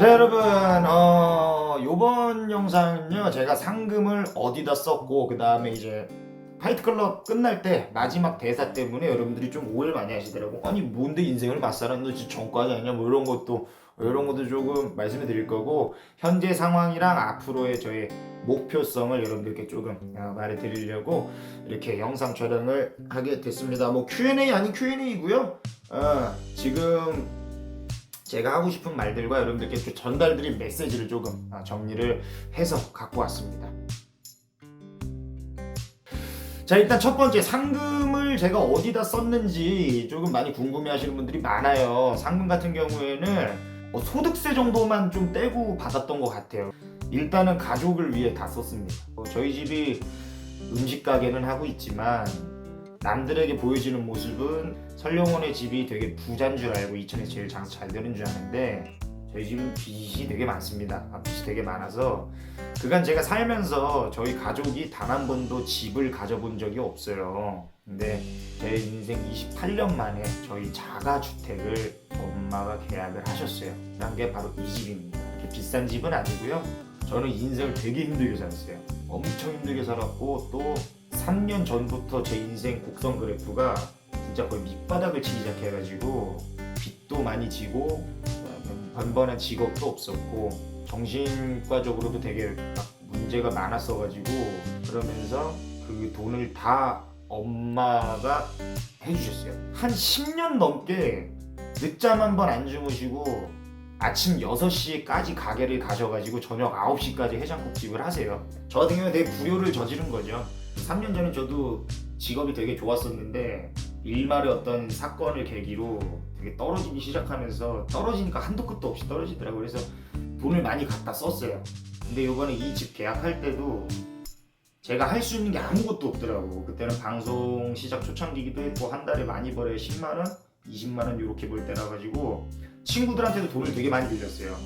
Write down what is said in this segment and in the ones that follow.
자 여러분 어 요번 영상은요 제가 상금을 어디다 썼고 그 다음에 이제 파이트클럽 끝날 때 마지막 대사 때문에 여러분들이 좀 오해를 많이 하시더라고. 아니 뭔데 인생을 맞사는 너 진짜 전과자 아니냐? 뭐 이런 것도 이런 것도 조금 말씀을 드릴 거고 현재 상황이랑 앞으로의 저의 목표성을 여러분들께 조금 어, 말해 드리려고 이렇게 영상 촬영을 하게 됐습니다. 뭐 Q&A 아닌 Q&A이고요. 어, 지금 제가 하고 싶은 말들과 여러분들께 좀 전달드린 메시지를 조금 아, 정리를 해서 갖고 왔습니다. 자 일단 첫 번째 상금을 제가 어디다 썼는지 조금 많이 궁금해하시는 분들이 많아요. 상금 같은 경우에는 뭐 소득세 정도만 좀 떼고 받았던 것 같아요. 일단은 가족을 위해 다 썼습니다. 뭐 저희 집이 음식 가게는 하고 있지만 남들에게 보여지는 모습은 설령원의 집이 되게 부자인 줄 알고 이천에서 제일 장사 잘 되는 줄 아는데 저희 집은 빚이 되게 많습니다. 아, 빚이 되게 많아서 그간 제가 살면서 저희 가족이 단 한 번도 집을 가져본 적이 없어요. 근데 제 인생 28년 만에 저희 자가주택을 엄마가 계약을 하셨어요. 그런 게 바로 이 집입니다. 이렇게 비싼 집은 아니고요. 저는 인생을 되게 힘들게 살았어요. 엄청 힘들게 살았고 또 3년 전부터 제 인생 곡선 그래프가 진짜 거의 밑바닥을 치기 시작해가지고 빚도 많이 지고 번번한 직업도 없었고 정신과적으로도 되게 막 문제가 많았어가지고 그러면서 그 돈을 다 엄마가 해주셨어요. 한 10년 넘게 늦잠 한 번 안 주무시고 아침 6시까지 가게를 가셔가지고 저녁 9시까지 해장국집을 하세요. 저 같은 경우는 되게 불효를 저지른 거죠. 3년 전에 저도 직업이 되게 좋았었는데 일말의 어떤 사건을 계기로 되게 떨어지기 시작하면서 떨어지니까 한도 끝도 없이 떨어지더라고요. 그래서 돈을 많이 갖다 썼어요. 근데 이번에 이 집 계약할 때도 제가 할 수 있는 게 아무것도 없더라고. 그때는 방송 시작 초창기기도 했고 한 달에 많이 벌어야 10만 원, 20만 원 이렇게 벌 때라 가지고 친구들한테도 돈을 되게 많이 빌렸어요.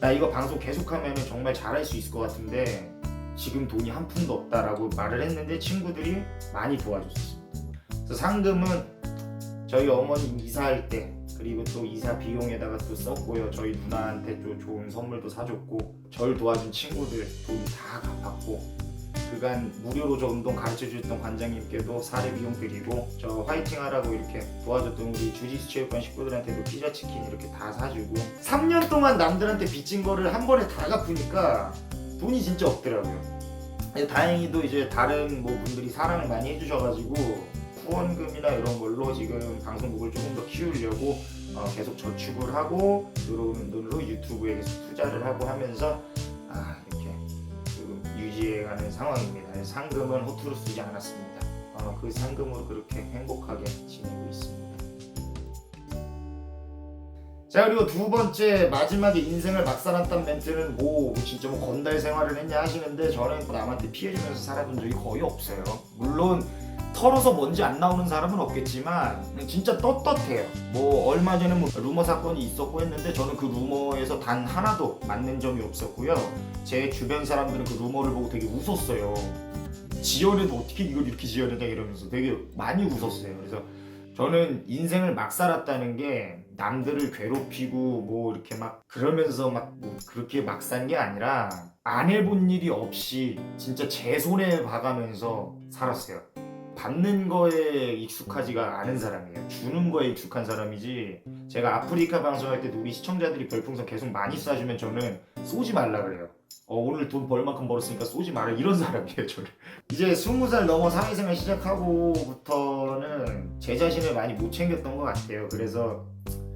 나 이거 방송 계속하면 정말 잘할 수 있을 것 같은데 지금 돈이 한 푼도 없다라고 말을 했는데 친구들이 많이 도와줬습니다. 그래서 상금은 저희 어머니 이사할 때 그리고 또 이사 비용에다가 또 썼고요. 저희 누나한테 또 좋은 선물도 사줬고 절 도와준 친구들 돈 다 갚았고 그간 무료로 저 운동 가르쳐줬던 관장님께도 사례 비용 드리고 저 화이팅 하라고 이렇게 도와줬던 우리 주지수 체육관 식구들한테도 피자 치킨 이렇게 다 사주고 3년 동안 남들한테 빚진 거를 한 번에 다 갚으니까 돈이 진짜 없더라고요. 근데 다행히도 이제 다른 뭐 분들이 사랑을 많이 해주셔가지고 후원금이나 이런 걸로 지금 방송국을 조금 더 키우려고 어, 계속 저축을 하고 들어오는 돈으로 유튜브에 계속 투자를 하고 하면서 아, 이렇게 지금 유지해가는 상황입니다. 상금은 호투로 쓰지 않았습니다. 어, 그 상금으로 그렇게 행복하게 지내고 있습니다. 자 그리고 두 번째 마지막에 인생을 막 살았던 멘트는 뭐 진짜 뭐 건달 생활을 했냐 하시는데 저는 뭐 남한테 피해주면서 살아본 적이 거의 없어요. 물론 털어서 먼지 안 나오는 사람은 없겠지만 진짜 떳떳해요. 뭐 얼마 전에 뭐 루머 사건이 있었고 했는데 저는 그 루머에서 단 하나도 맞는 점이 없었고요. 제 주변 사람들은 그 루머를 보고 되게 웃었어요. 지어내도 어떻게 이걸 이렇게 지어내냐 이러면서 되게 많이 웃었어요. 그래서 저는 인생을 막 살았다는 게 남들을 괴롭히고 뭐 이렇게 막 그러면서 막 뭐 그렇게 막 산 게 아니라 안 해본 일이 없이 진짜 제 손에 봐가면서 살았어요. 받는 거에 익숙하지가 않은 사람이에요. 주는 거에 익숙한 사람이지. 제가 아프리카 방송할 때도 우리 시청자들이 별풍선 계속 많이 쏴주면 저는 쏘지 말라 그래요. 어, 오늘 돈 벌 만큼 벌었으니까 쏘지 마라 이런 사람이에요 저는. 이제 20살 넘어 사회생활 시작하고부터는 제 자신을 많이 못 챙겼던 것 같아요. 그래서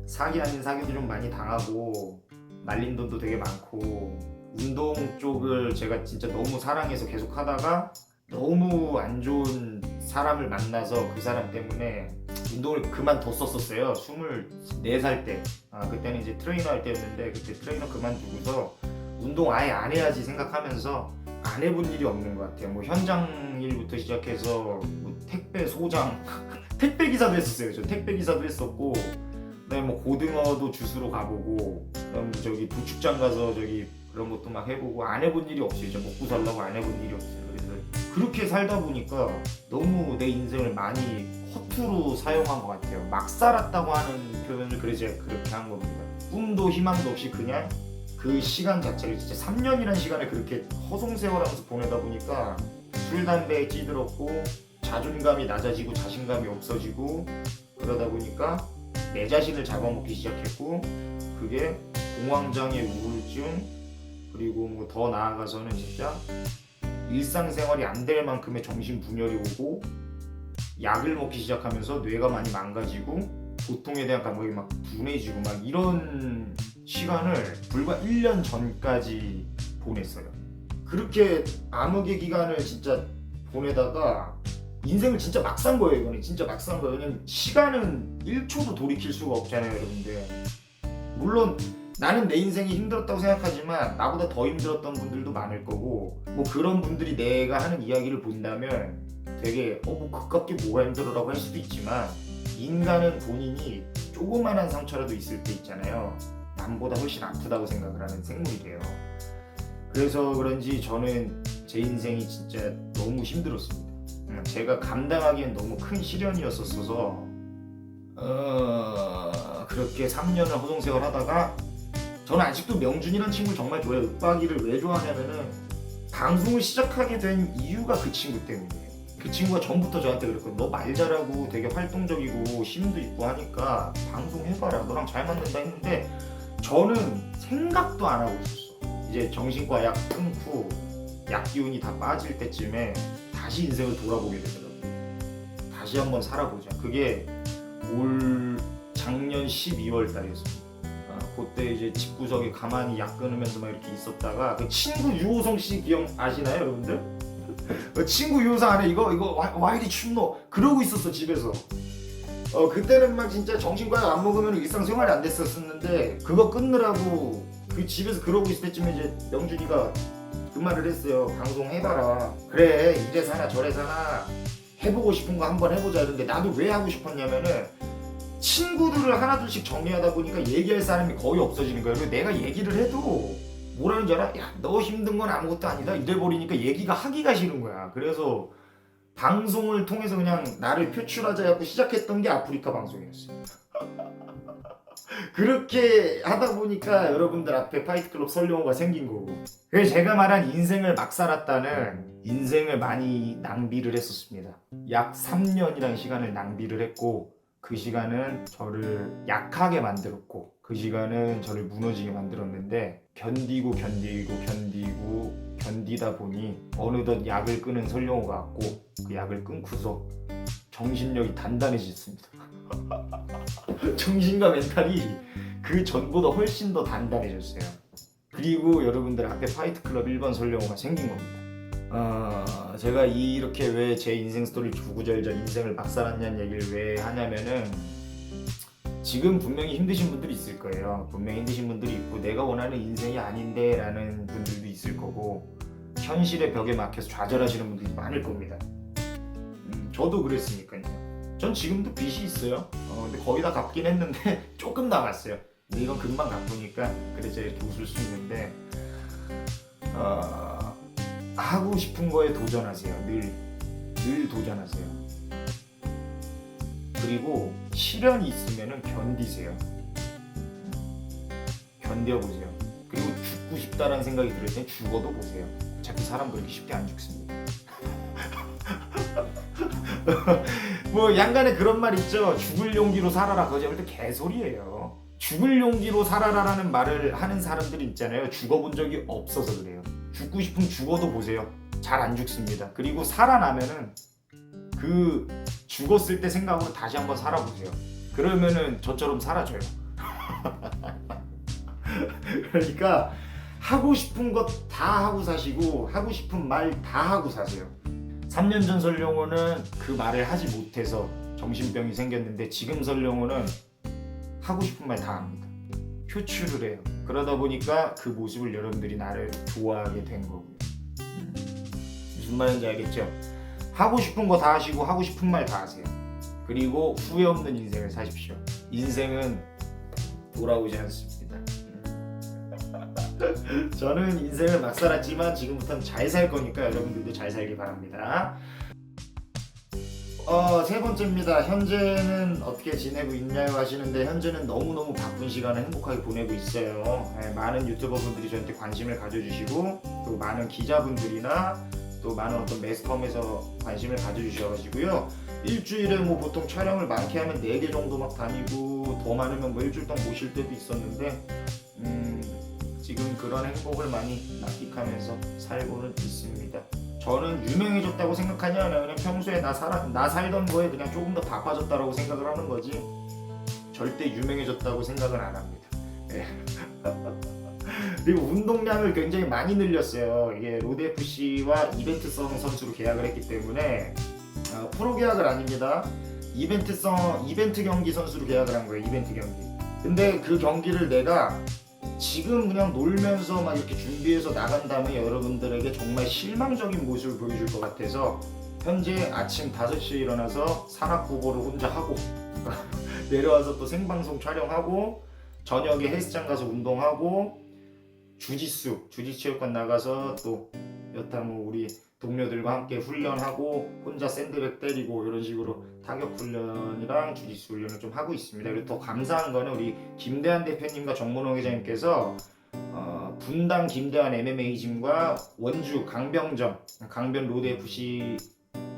사기 아닌 사기도 좀 많이 당하고 말린 돈도 되게 많고 운동 쪽을 제가 진짜 너무 사랑해서 계속 하다가 너무 안 좋은 사람을 만나서 그 사람 때문에 운동을 그만뒀었어요. 24살 때. 아, 그때는 이제 트레이너 할 때였는데 그때 트레이너 그만두고서 운동 아예 안 해야지 생각하면서 안 해본 일이 없는 것 같아요. 뭐 현장 일부터 시작해서 뭐 택배 소장, 택배 기사도 했었어요. 저 택배 기사도 했었고, 그다음에 뭐 고등어도 주스로 가보고, 그다음 저기 도축장 가서 저기 그런 것도 막 해보고 안 해본 일이 없어요. 진짜 먹고 살라고 안 해본 일이 없어요. 그래서 그렇게 살다 보니까 너무 내 인생을 많이 허투루 사용한 것 같아요. 막 살았다고 하는 표현을 그래서 그렇게 한 겁니다. 꿈도 희망도 없이 그냥 그 시간 자체를 진짜 3년이라는 시간을 그렇게 허송세월하면서 보내다 보니까 술 담배에 찌들었고 자존감이 낮아지고 자신감이 없어지고 그러다 보니까 내 자신을 잡아먹기 시작했고 그게 공황장애 우울증 그리고 뭐 더 나아가서는 진짜 일상생활이 안 될 만큼의 정신 분열이 오고 약을 먹기 시작하면서 뇌가 많이 망가지고 고통에 대한 감각이 막 둔해지고 막 이런 시간을 불과 1년 전까지 보냈어요. 그렇게 암흑의 기간을 진짜 보내다가 인생을 진짜 막 산 거예요. 이거는 진짜 막 산 거예요. 왜냐면 시간은 1초도 돌이킬 수가 없잖아요, 여러분들. 물론 나는 내 인생이 힘들었다고 생각하지만 나보다 더 힘들었던 분들도 많을 거고 뭐 그런 분들이 내가 하는 이야기를 본다면 되게 어뭐 그깝게 뭐가 힘들어라고 할 수도 있지만 인간은 본인이 조그만한 상처라도 있을 때 있잖아요 남보다 훨씬 아프다고 생각을 하는 생물이래요. 그래서 그런지 저는 제 인생이 진짜 너무 힘들었습니다. 음, 제가 감당하기엔 너무 큰 시련이었었어서 어... 그렇게 3년을 허송세월 하다가 저는 아직도 명준이라는 친구를 정말 좋아해요. 윽박이를 왜 좋아하냐면은 방송을 시작하게 된 이유가 그 친구 때문이에요. 그 친구가 전부터 저한테 그랬거든요 너 말 잘하고 되게 활동적이고 힘도 있고 하니까 방송 해봐라. 너랑 잘 맞는다. 했는데 저는 생각도 안 하고 있었어. 이제 정신과 약 끊고 약 기운이 다 빠질 때쯤에 다시 인생을 돌아보게 되더라고요 다시 한번 살아보자. 그게 올 작년 12월 달이었습니다. 아, 그때 이제 집 구석에 가만히 약 끊으면서 막 이렇게 있었다가 그 친구 유호성 씨 기억 아시나요 여러분들? 그 친구 유호성 안에 이거 이거 와- 와 이리 춤노? 그러고 있었어 집에서 어 그때는 막 진짜 정신과약 안 먹으면 일상생활이 안 됐었는데 그거 끊느라고 그 집에서 그러고 있을 때쯤에 이제 명준이가 그 말을 했어요 방송 해봐라 그래 이래 사나 저래 사나 해보고 싶은 거 한번 해보자 이런데 나도 왜 하고 싶었냐면은 친구들을 하나둘씩 정리하다 보니까 얘기할 사람이 거의 없어지는 거예요. 내가 얘기를 해도 뭐라는 줄 알아? 야, 너 힘든 건 아무것도 아니다. 이래 버리니까 얘기가 하기가 싫은 거야. 그래서 방송을 통해서 그냥 나를 표출하자 해고 시작했던 게 아프리카 방송이었어요. 그렇게 하다 보니까 여러분들 앞에 파이트클럽 설령호가 생긴 거고. 그래서 제가 말한 인생을 막 살았다는 인생을 많이 낭비를 했었습니다. 약 3년이라는 시간을 낭비를 했고 그 시간은 저를 약하게 만들었고 그 시간은 저를 무너지게 만들었는데 견디고 견디고 견디고 견디다 보니 어느덧 약을 끊은 설령호가 왔고 그 약을 끊고서 정신력이 단단해졌습니다. 정신과 멘탈이 그 전보다 훨씬 더 단단해졌어요. 그리고 여러분들 앞에 파이트클럽 1번 설령호가 생긴 겁니다. 어, 제가 이렇게 왜 제 인생 스토리를 주구절절 인생을 막 살았냐는 얘기를 왜 하냐면은 지금 분명히 힘드신 분들이 있을 거예요. 분명히 힘드신 분들이 있고 내가 원하는 인생이 아닌데 라는 분들도 있을 거고 현실의 벽에 막혀서 좌절하시는 분들이 많을 겁니다. 음, 저도 그랬으니까요. 전 지금도 빚이 있어요. 어, 근데 거의 다 갚긴 했는데 조금 남았어요. 근데 이건 금방 갚으니까 그래서 이렇게 웃을 수 있는데 어, 하고 싶은 거에 도전하세요. 늘, 늘 도전하세요. 그리고 시련이 있으면 견디세요. 견뎌보세요. 그리고 죽고 싶다라는 생각이 들을 땐 죽어도 보세요. 자꾸 사람 그렇게 쉽게 안 죽습니다. 뭐 양간에 그런 말 있죠. 죽을 용기로 살아라. 그거 절대 개소리예요. 죽을 용기로 살아라라는 말을 하는 사람들이 있잖아요. 죽어본 적이 없어서 그래요. 죽고 싶으면 죽어도 보세요. 잘 안 죽습니다. 그리고 살아나면은 그 죽었을 때 생각으로 다시 한번 살아보세요. 그러면은 저처럼 사라져요. 그러니까 하고 싶은 것 다 하고 사시고 하고 싶은 말 다 하고 사세요. 3년 전 설령호는 그 말을 하지 못해서 정신병이 생겼는데 지금 설령호는 하고 싶은 말 다 합니다. 표출을 해요. 그러다 보니까 그 모습을 여러분들이 나를 좋아하게 된 거고요. 음, 무슨 말인지 알겠죠? 하고 싶은 거 다 하시고 하고 싶은 말 다 하세요. 그리고 후회 없는 인생을 사십시오. 인생은 돌아오지 않습니다. 음. 저는 인생을 막 살았지만 지금부터는 잘 살 거니까 여러분들도 잘 살길 바랍니다. 어, 어, 세 번째입니다. 현재는 어떻게 지내고 있냐고 하시는데 현재는 너무너무 바쁜 시간을 행복하게 보내고 있어요. 예, 많은 유튜버분들이 저한테 관심을 가져주시고 또 많은 기자분들이나 또 많은 어떤 매스컴에서 관심을 가져주셔가지고요. 일주일에 뭐 보통 촬영을 많게 하면 4개 정도 막 다니고 더 많으면 뭐 일주일 동안 못쉴 때도 있었는데 음, 지금 그런 행복을 많이 납득하면서 살고는 있습니다. 저는 유명해졌다고 생각하냐? 아니면 그냥 평소에 나 살아 나 살던 거에 그냥 조금 더 바빠졌다라고 생각을 하는 거지. 절대 유명해졌다고 생각은 안 합니다. 예. 그리고 운동량을 굉장히 많이 늘렸어요. 이게 로드 FC와 이벤트성 선수로 계약을 했기 때문에 어, 프로 계약을 아닙니다. 이벤트성 이벤트 경기 선수로 계약을 한 거예요. 이벤트 경기. 근데 그 경기를 내가 지금 그냥 놀면서 막 이렇게 준비해서 나간 다음에 여러분들에게 정말 실망적인 모습을 보여줄 것 같아서 현재 아침 5시에 일어나서 산악국어를 혼자 하고 내려와서 또 생방송 촬영하고 저녁에 헬스장 가서 운동하고 주짓수 주짓체육관 나가서 또 여타 뭐 우리 동료들과 함께 훈련하고 혼자 샌드백 때리고 이런 식으로 타격 훈련이랑 주짓수 훈련을 좀 하고 있습니다. 그리고 더 감사한 거는 우리 김대한 대표님과 정문호 회장님께서 어, 분당 김대한 MMA 짐과 원주 강병점 강변 로드 FC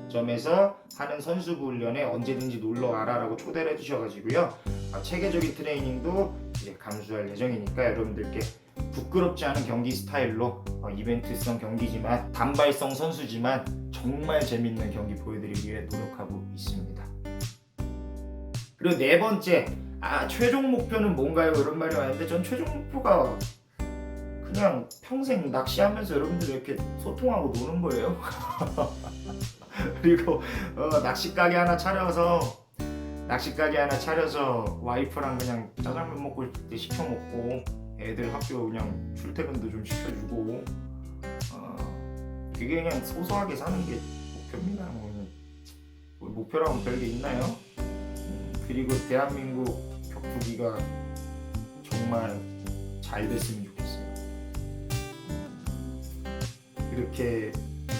점에서 하는 선수부 훈련에 언제든지 놀러 와라라고 초대를 해주셔가지고요. 어, 체계적인 트레이닝도 이제 감수할 예정이니까 여러분들께 부끄럽지 않은 경기 스타일로 어, 이벤트성 경기지만 단발성 선수지만 정말 재밌는 경기 보여드리기 위해 노력하고 있습니다. 그리고 네 번째, 아 최종 목표는 뭔가요? 이런 말이 왔는데 전 최종 목표가 그냥 평생 낚시하면서 여러분들 이렇게 소통하고 노는 거예요. 그리고 어, 낚시 가게 하나 차려서 낚시 가게 하나 차려서 와이프랑 그냥 짜장면 먹고 싶을 때 시켜 먹고 애들 학교 그냥 출퇴근도 좀 시켜주고 어, 그게 그냥 소소하게 사는 게 목표입니다. 뭐, 뭐 목표라면 별게 있나요? 음, 그리고 대한민국 격투기가 정말 잘 됐으면 좋겠어요. 음, 이렇게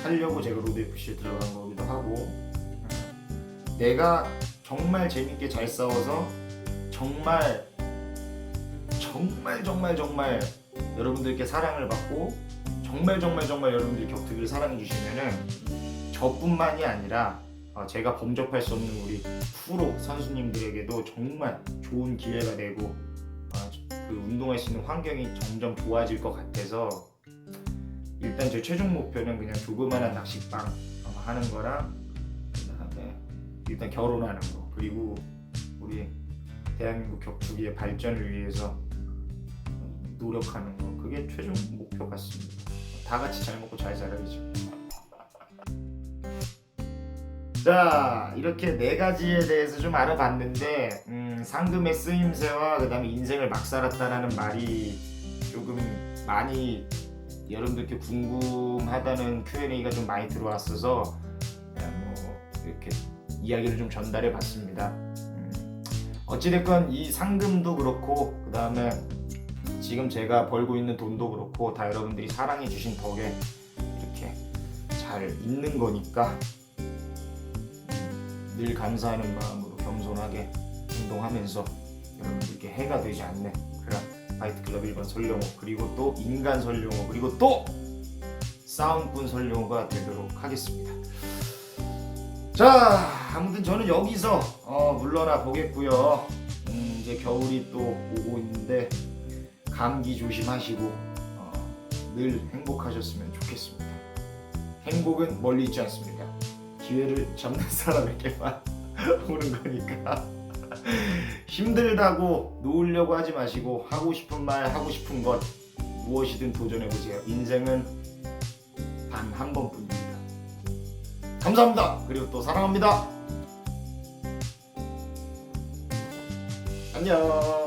하려고 제가 로드 FC에 들어간 거기도 하고 어, 내가 정말 재밌게 잘 싸워서 정말 정말 정말 정말 여러분들께 사랑을 받고 정말 정말 정말 여러분들이 격투기를 사랑해 주시면은 저뿐만이 아니라 어, 제가 범접할 수 없는 우리 프로 선수님들에게도 정말 좋은 기회가 되고 어, 그 운동할 수 있는 환경이 점점 좋아질 것 같아서 일단 제 최종 목표는 그냥 조그만한 낚시방 어, 하는 거랑 그다음에 일단 결혼하는 거 그리고 우리 대한민국 격투기의 발전을 위해서 노력하는 거 그게 최종 목표 같습니다. 다 같이 잘 먹고 잘 살아야죠. 자 이렇게 네 가지에 대해서 좀 알아봤는데 음, 상금의 쓰임새와 그다음에 인생을 막 살았다라는 말이 조금 많이 여러분들께 궁금하다는 Q&A가 좀 많이 들어왔어서 음, 뭐 이렇게 이야기를 좀 전달해 봤습니다. 음, 어찌됐건 이 상금도 그렇고 그 다음에 지금 제가 벌고 있는 돈도 그렇고 다 여러분들이 사랑해 주신 덕에 이렇게 잘 있는 거니까 늘 감사하는 마음으로 겸손하게 행동하면서 여러분들께 해가 되지 않는 그런 파이트클럽 1번 설령호 그리고 또 인간 설령호 그리고 또 싸움꾼 설령호가 되도록 하겠습니다. 자 아무튼 저는 여기서 어, 물러나 보겠고요. 음, 이제 겨울이 또 오고 있는데 감기 조심하시고 어, 늘 행복하셨으면 좋겠습니다. 행복은 멀리 있지 않습니다. 기회를 잡는 사람에게만 오는 거니까 힘들다고 놓으려고 하지 마시고 하고 싶은 말 하고 싶은 것 무엇이든 도전해 보세요. 인생은 단 한 번뿐입니다. 감사합니다. 그리고 또 사랑합니다. 안녕.